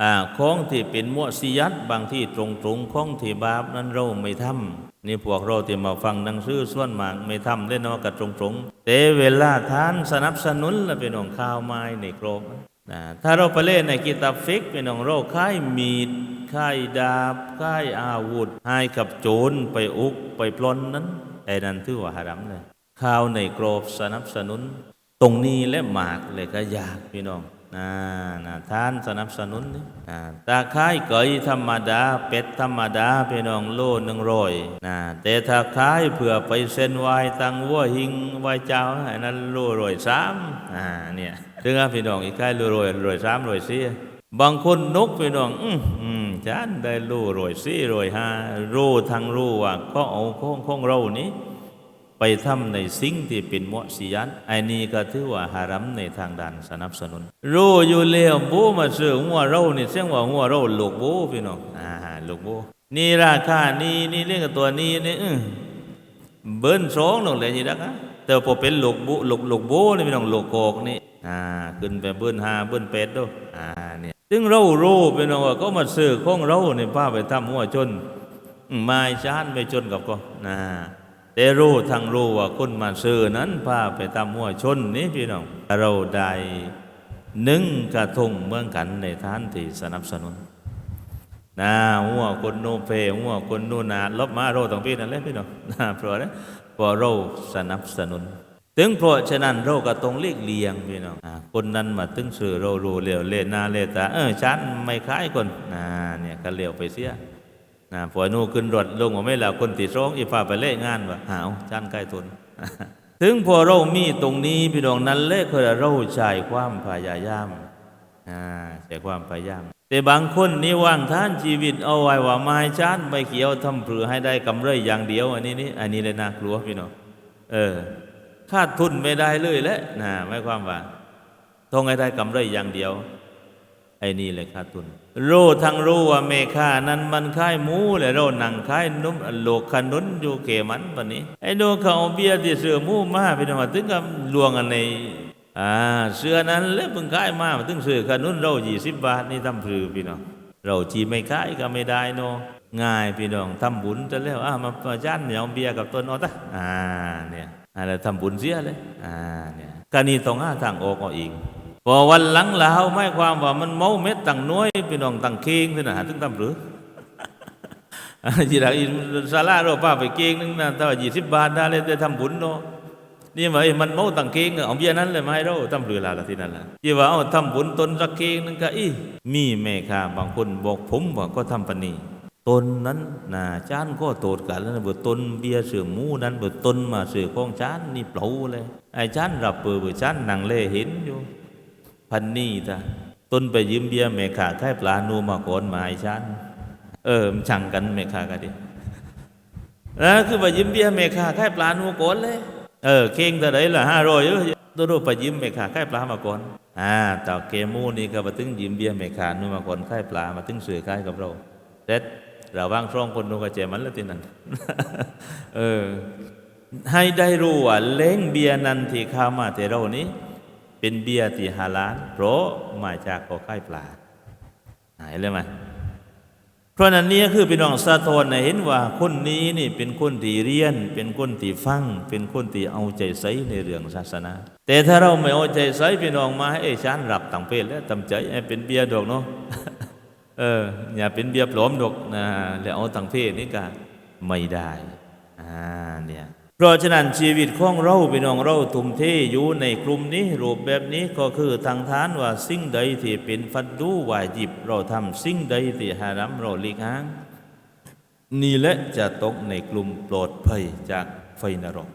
อ่าของที่เป็นมั่วซียัดบางที่ตรงตรงๆของที่บาปนั้นเราไม่ทำนี่พวกเราที่มาฟังหนังสือส่วนมากไม่ทำเล่นนาะกับตรงตรงๆแต่เวลาทานสนับสนุนและเป็นของข้าวไม้ในกรอบนะถ้าเราไปเล่นในกิตาฟิกเป็นของเราค่ายมีดค่ายดาบค่ายอาวุธให้กับโจรไปอุกไปปล้นนั้นไอ้นั่นถือว่าหารัมเลยข้าวในกรอบสนับสนุน ตรงนี้และหมากเลยก็ยากพี่น้อง นะนะท่านสนับสนุนนี่นะตาค่ายเกยธรรมดา เป็ดธรรมดาพี่น้องโลหนึ่งร้อยนะแต่ถ้าค่ายเผื่อไปเส้นไหวตังวัวหิงไหวเจ้าอันนั้นโลร้อยสามอ่าเนี่ยถึงอะพี่น้องอีกค่ายโลร้อยร้อยสามร้อยสี่บางคนนกพี่น้อง อืมอืมจานได้โลร้อยสี่ร้อยห้ารู้ทั้งรู้ว่าก็เอาของของเรานี้ ไปทำในสิ่งที่เป็นมุสียันไอ้นี่ก็ถือว่าหารัมในทางด้านสนับสนุน รู้อยู่แล้วบูมาซื้อหัวเรานี่เสียงว่าหัวเราลูกบูพี่น้องอ่าลูกบูนี่ราคานี่นี่เรื่องกับตัวนี้นี่เบิ้ลสองหนกเลยนี่นะคะแต่พอเป็นลูกบูลูกลูกบูนี่พี่น้องลูกโกกนี่อ่าขึ้นไปเบิ้ลห้าเบิ้ลเป็ดด้วยอ่าเนี่ยซึ่งเรารู้พี่น้องว่าก็มาซื้อของเราเนี่ยป้าไปทำหัวจนมไม่ชานไปจนกับก็นะ แต่รู้ทั้งรู้ว่าคนมาซื้อนั้นพาไปตามหัวชนนี่พี่น้องเราได้หนึ่งกระทงเมืองกันในท่านที่สนับสนุนนะหัวคนโนเพหัวคนโนนาลบมาเราต้องพี่นั่นแหละพี่น้องนะเพราะอะเพราะเราสนับสนุน ถึงเพราะฉะนั้นเราก็ต้องเลีกเลียงพี่น้องอคนนั้นมาตึงสื่อเรารู้เร็วเลนาเลตาเออฉันไม่คล้ายคนนะเนี่ยก็เลี้ยวไปเสีย นะพอหนูขึ้นรถลงว่าไม่แล้วคนติดร้องอีฟ้าไปเล่งานว่าหาวจ้านใกล้ทนถึงพอเรามีตรงนี้พี่น้องนั้นเล่คือเราใช้ความพยายามอ่าใช้ความพยายาม แต่บางคนนี่ว่างท่านชีวิตเอาไว้ว่าไม้ชานไม่เขียวทำเพื่อให้ได้กำไรอย่างเดียว อันนี้นี่อันนี้เลยน่ากลัวพี่น้องเออขาดทุนไม่ได้เลยแหละนะไม่ความว่าต้องให้ได้กำไรอย่างเดียว ไอ้นี่เลยขาดทุนรู้ทั้งรู้ว่าเมฆานั้นมันค่ายหมูเลยเราหนังค่ายนุ่มโลกขนุนอยู่เกมันวันนี้ ไอ้ดูเขาเบียร์ที่เสือมูมาพี่น้องว่าถึงกับลวงกันในอ่าเสือนั้นเล็บมึงค่ายมาถึงเสือขนุนเรายี่สิบบาทนี่ทำพลือพี่น้องเราจีไม่ค่ายก็ไม่ได้เนาะง่ายพี่น้องทำบุญจะแล้วอ่ามาประจันเนี่ยเอาเบียร์กับต้นเอาตะอ่าเนี่ยอะไรทำบุญเสียเลยอ่าเนี่ยการนี้ต้องหาทางออกเอาเอง พอวันหลังลาวไม่ความว่ามันเมาเม็ดตั้งน้อยพี่น้องตั้งเค้งที่นะหาถึงทำหรือจีรักอินซาลาเราป้าไปเค้งนึงนะแต่ว่ายี่สิบบาทได้เลยได้ทำบุญเนาะนี่หมายมันเมาตั้งเค้งเอาเบี้ยนั้นเลยมาให้เราทำหรือลาละที่นั่นละที่ว่าเอาทำบุญตนสักเค้งนึงก็อีมีแม่ค่ะบางคนบอกผมว่าก็ทำปานนีตนนั้นนะจานก็โตดกันแล้วนะเบื่ตนเบียเสือหมูนั้นเบื่ตนมาเสือของจานนี่เปล่าเลยไอ้จานรับเบื่อเบื่จานนั่งเล่เห็นอยู่ พันนี่จ้ะต้นไปยืมเบียร์แม่ขาค่ายปลานูมาก่อนมาให้ฉันเออมันช่างกันแม่ขากันดินะคือไปยืมเบียร์แม่ขาค่ายปลานูก่อนเลยเออเข่งแต่ไหนล่ะห้าร้อยตัวรูปไปยืมแม่ขาค่ายปลามาก่อนอ่าต่อเกมูนี่ก็มาถึงยืมเบียร์แม่ขานูมาก่อนค่ายปลามาถึงสื่อค่ายกับเราเสร็จเราว่างช่องคนนูก็เจมันแล้วที่นั่นเออให้ได้รู้ว่าเล้งเบียร์นันที่ข้ามาแต่เรานี้ เป็นเบียร์ที่ฮาลาลเพราะมาจากกอไก่ปลาหายเลยไหมเพราะนั้นเนี่ยคือพี่น้องสะท้อนให้เห็นว่าคนนี้นี่เป็นคนที่เรียน เป็นคนที่ฟัง เป็นคนที่เอาใจใส่ในเรื่องศาสนา แต่ถ้าเราไม่เอาใจใส่พี่น้องมาให้เอ้ยฉันรับต่างเพศแล้วตำใจให้เป็นเบียร์ดอกเนาะเอออย่าเป็นเบียร์ปลอมดอกนะแล้วเอาต่างเพศนี่ก็ไม่ได้ เพราะฉะนั้นชีวิตของเราพี่น้องเราทุ่มเทอยู่ในกลุ่มนี้รูปแบบนี้ก็คือทางทานว่าสิ่งใดที่เป็นฟัดดูวายิบ เราทำสิ่งใดที่หารัมเราลีกห้างนี่แหละจะตกในกลุ่มปลอดภัยจากไฟนรก